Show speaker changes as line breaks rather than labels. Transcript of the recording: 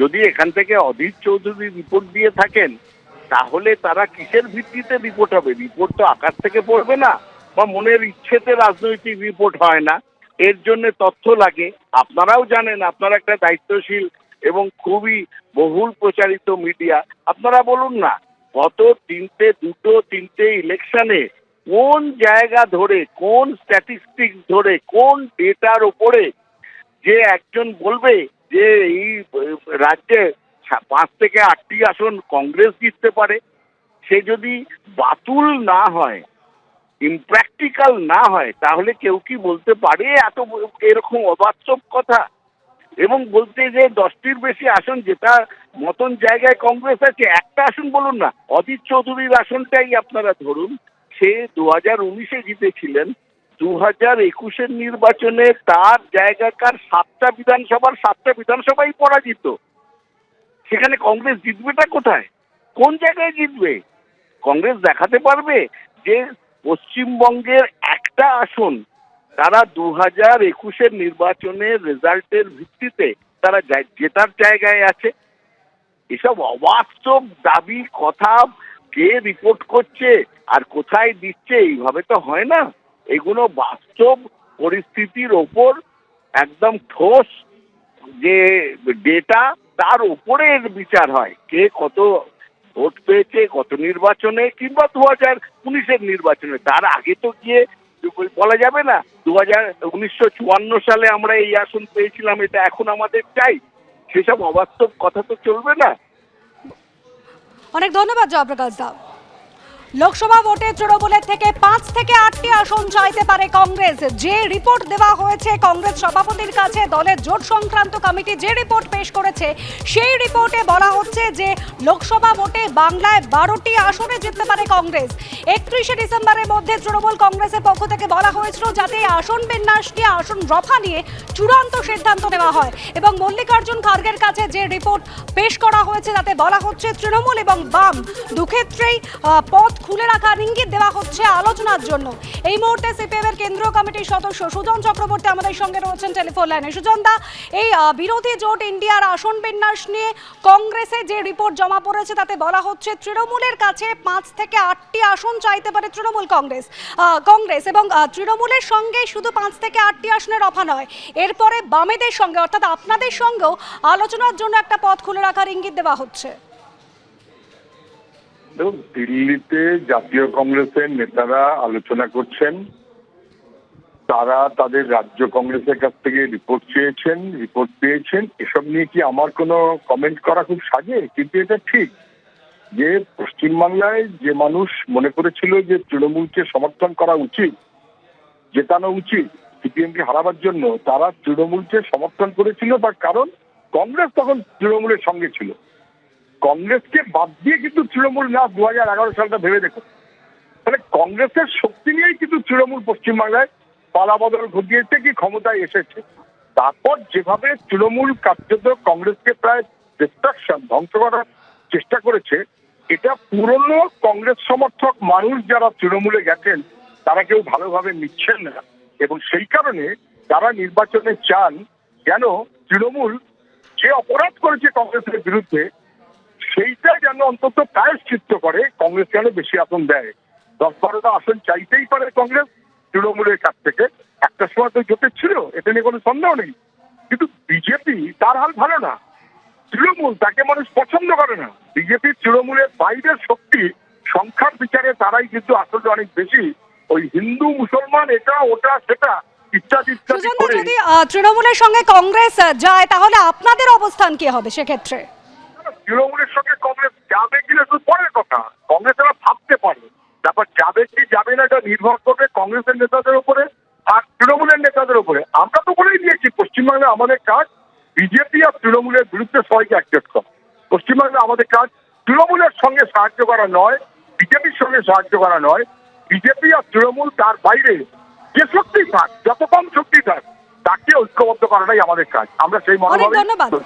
যদি এখান থেকে অধীর চৌধুরী রিপোর্ট দিয়ে থাকেন, তাহলে তারা কিসের ভিত্তিতে রিপোর্ট হবে? রিপোর্ট তো আকাশ থেকে পড়বে না, বা মনের ইচ্ছেতে রাজনৈতিক রিপোর্ট হয় না। এর জন্য তথ্য লাগে। আপনারাও জানেন, আপনারা একটা দায়িত্বশীল এবং খুবই বহুল প্রচারিত মিডিয়া আপনারা বলুন না, গত তিনটে, দুটো, তিনটে ইলেকশনে কোন জায়গা ধরে, কোন স্ট্যাটিস্টিক্স ধরে, কোন ডেটার ওপরে যে একজন বলবে যে এই রাজ্যে ছা- পাঁচ থেকে আটটি আসন কংগ্রেস জিততে পারে, সে যদি বাতুল না হয় ইমপ্র্যাকটিক্যাল না হয়, তাহলে কেউ কি বলতে পারে এত এরকম অবাস্তব কথা? এবং বলতে যে দশটির বেশি আসন জেতার মতন জায়গায় কংগ্রেস আছে, একটা আসন বলুন না, অজিত চৌধুরীর আসনটাই আপনারা ধরুন, সে দু হাজার উনিশে জিতেছিলেন। দু হাজার একুশের নির্বাচনে তার জায়গাকার সাতটা বিধানসভার সাতটা বিধানসভাই পরাজিত। সেখানে কংগ্রেস জিতবেটা কোথায়? কোন জায়গায় জিতবে? কংগ্রেস দেখাতে পারবে যে পশ্চিমবঙ্গের একটা আসন তারা দু হাজার একুশের নির্বাচনের রেজাল্টের ভিত্তিতে তারা জেতার জায়গায় আছে। এসব অবাস্তব দাবি, কথা কে রিপোর্ট করছে আর কোথায় দিচ্ছে এইভাবে তো হয় না। এগুলো বাস্তব পরিস্থিতির ওপর একদম ঠোস যে ডেটা তার উপরে বিচার হয়। কে কত ভোট পেয়েছে, কত নির্বাচনে, কিংবা দু হাজার উনিশের নির্বাচনে। তার আগে তো গিয়ে বলা যাবে না, দু হাজার উনিশশো চুয়ান্ন সালে আমরা এই আসন পেয়েছিলাম, এটা এখন আমাদের চাই। সেসব অবাস্তব কথা তো চলবে না।
অনেক ধন্যবাদ জয়প্রকাশ দা। লোকসভা ভোটে তৃণমূলের থেকে পাঁচ থেকে আটটি আসন চাইতে পারে কংগ্রেস। যে রিপোর্ট দেওয়া হয়েছে কংগ্রেস সভাপতির কাছে দলের জোট সংক্রান্ত কমিটি যে রিপোর্ট পেশ করেছে সেই রিপোর্টে বলা হচ্ছে যে লোকসভা ভোটে বাংলায় বারোটি আসনে জিততে পারে কংগ্রেস। একত্রিশে ডিসেম্বরের মধ্যে তৃণমূল কংগ্রেসের পক্ষ থেকে বলা হয়েছিল যাতে আসন বিন্যাস নিয়ে আসন রফা নিয়ে চূড়ান্ত সিদ্ধান্ত নেওয়া হয় এবং মল্লিকার্জুন খার্গের কাছে যে রিপোর্ট পেশ করা হয়েছে তাতে বলা হচ্ছে তৃণমূল এবং বাম দুক্ষেত্রেই আহ, খুলে রাখার ইঙ্গিত দেওয়া হচ্ছে আলোচনার জন্য। এই মুহূর্তে সিপিএম এর কেন্দ্রীয় কমিটির সদস্য সুজন চক্রবর্তী আমাদের সঙ্গে রয়েছেন টেলিফোন লাইনে। সুজন দা, এই বিরোধী জোট ইন্ডিয়ার আসন বিন্যাস নিয়ে কংগ্রেসে যে রিপোর্ট জমা পড়েছে তাতে বলা হচ্ছে তৃণমূলের কাছে পাঁচ থেকে আটটি আসন চাইতে পারে তৃণমূল কংগ্রেস। কংগ্রেস এবং তৃণমূলের সঙ্গে শুধু পাঁচ থেকে আটটি আসনের রফা নয়। এরপরে বামেদের সঙ্গে, অর্থাৎ আপনাদের সঙ্গেও আলোচনার জন্য একটা পথ খুলে রাখার ইঙ্গিত দেওয়া হচ্ছে।
দেখুন দিল্লিতে জাতীয় কংগ্রেসের নেতারা আলোচনা করছেন। তারা তাদের রাজ্য কংগ্রেসের কাছ থেকে রিপোর্ট চেয়েছেন রিপোর্ট পেয়েছেন। এসব নিয়ে কি আমার কোনো কমেন্ট করা খুব সাজে? কিন্তু এটা ঠিক যে পশ্চিমবাংলায় যে মানুষ মনে করেছিল যে তৃণমূলকে সমর্থন করা উচিত, জেতানো উচিত, সিপিএমকে হারাবার জন্য, তারা তৃণমূলকে সমর্থন করেছিল, তার কারণ কংগ্রেস তখন তৃণমূলের সঙ্গে ছিল। কংগ্রেসকে বাদ দিয়ে কিন্তু তৃণমূল, না দু হাজার এগারো সালটা ভেবে দেখুন। তাহলে কংগ্রেসের শক্তি নিয়েই কিন্তু তৃণমূল পশ্চিমবাংলায় পালাবদল ঘটিয়েছে কি ক্ষমতায় এসেছে। তারপর যেভাবে তৃণমূল কার্যত কংগ্রেসকে প্রায় ডিস্ট্রাকশন ধ্বংস করার চেষ্টা করেছে, এটা পুরনো কংগ্রেস সমর্থক মানুষ যারা তৃণমূলে গেছেন, তারা কেউ ভালোভাবে নিচ্ছেন না। এবং সেই কারণে যারা নির্বাচনে চান, যেন তৃণমূল যে অপরাধ করেছে কংগ্রেসের বিরুদ্ধে সেইটা যেন অন্তত প্রায়শ্চিত্ত করে কংগ্রেস যেন বেশি আসন দেয়। দশ বারোটা আসন চাইতেই পারে কংগ্রেস তৃণমূলের কাছ থেকে। একটা সময় তো জোটের ছিল এটা নিয়ে কোনো সন্দেহ নেই। কিন্তু বিজেপি তার হাল ভালো না। তৃণমূল তাকে মানুষ পছন্দ করে না। বিজেপি তৃণমূলের বাইরের শক্তি সংখ্যার বিচারে তারাই কিন্তু আসলে অনেক বেশি। ওই হিন্দু মুসলমান এটা ওটা সেটা
যদি তৃণমূলের সঙ্গে কংগ্রেস যায় তাহলে আপনাদের অবস্থান কি হবে সেক্ষেত্রে?
তৃণমূলের সঙ্গে কংগ্রেস যাবে কিনা শুধু পরের কথা। কংগ্রেস এরা ভাবতে পারে। তারপর যাবে কি যাবে না এটা নির্ভর করবে কংগ্রেসের নেতাদের উপরে আর তৃণমূলের নেতাদের উপরে। আমরা তো বলেই দিয়েছি পশ্চিমবাংলায় আমাদের কাজ বিজেপি আর তৃণমূলের বিরুদ্ধে সবাইকে অ্যাকসেপ্ট করা। পশ্চিমবাংলায় আমাদের কাজ তৃণমূলের সঙ্গে সাহায্য করা নয়, বিজেপির সঙ্গে সাহায্য করা নয়। বিজেপি আর তৃণমূল তার বাইরে। যে শক্তি থাক, যত কম শক্তি থাক, তাকে ঐক্যবদ্ধ করাটাই আমাদের কাজ। আমরা সেই মনোভাবে